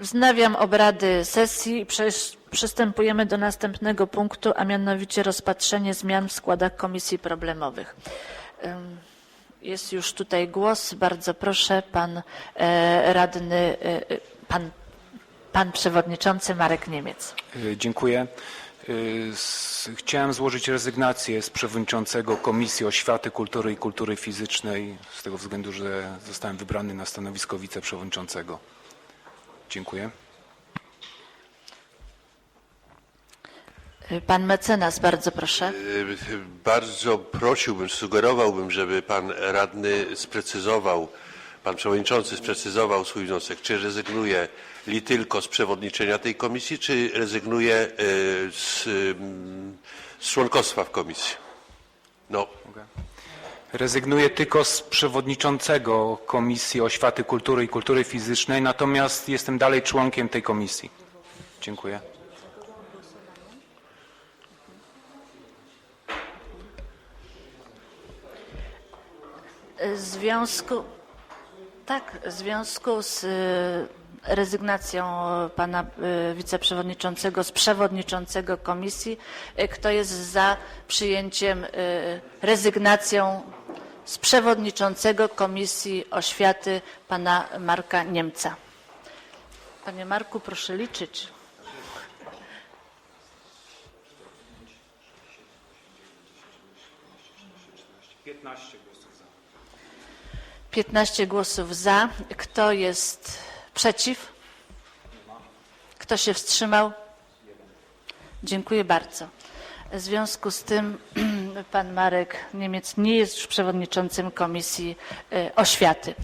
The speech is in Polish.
Wznawiam obrady sesji i przystępujemy do następnego punktu, a mianowicie rozpatrzenie zmian w składach komisji problemowych. Jest już tutaj głos. Bardzo proszę, pan e, radny, e, e, pan, pan przewodniczący Marek Niemiec. Dziękuję. Chciałem złożyć rezygnację z przewodniczącego Komisji Oświaty, Kultury i Kultury Fizycznej z tego względu, że zostałem wybrany na stanowisko wiceprzewodniczącego. Dziękuję. E, Pan mecenas, bardzo proszę. Y, Bardzo prosiłbym, sugerowałbym, żeby pan radny sprecyzował, pan przewodniczący sprecyzował swój wniosek, czy rezygnuje li tylko z przewodniczenia tej komisji, czy rezygnuje y, z, z członkostwa w komisji. No, Rezygnuję tylko z przewodniczącego Komisji Oświaty, Kultury i Kultury Fizycznej, natomiast jestem dalej członkiem tej komisji. Dziękuję. W związku, tak, w związku z rezygnacją pana y, wiceprzewodniczącego z przewodniczącego komisji, y, kto jest za przyjęciem, y, rezygnacją z przewodniczącego Komisji Oświaty pana Marka Niemca? Panie Marku, proszę liczyć. 15 głosów za. Kto jest przeciw? Kto się wstrzymał? Dziękuję bardzo. W związku z tym pan Marek Niemiec nie jest już przewodniczącym Komisji e, Oświaty.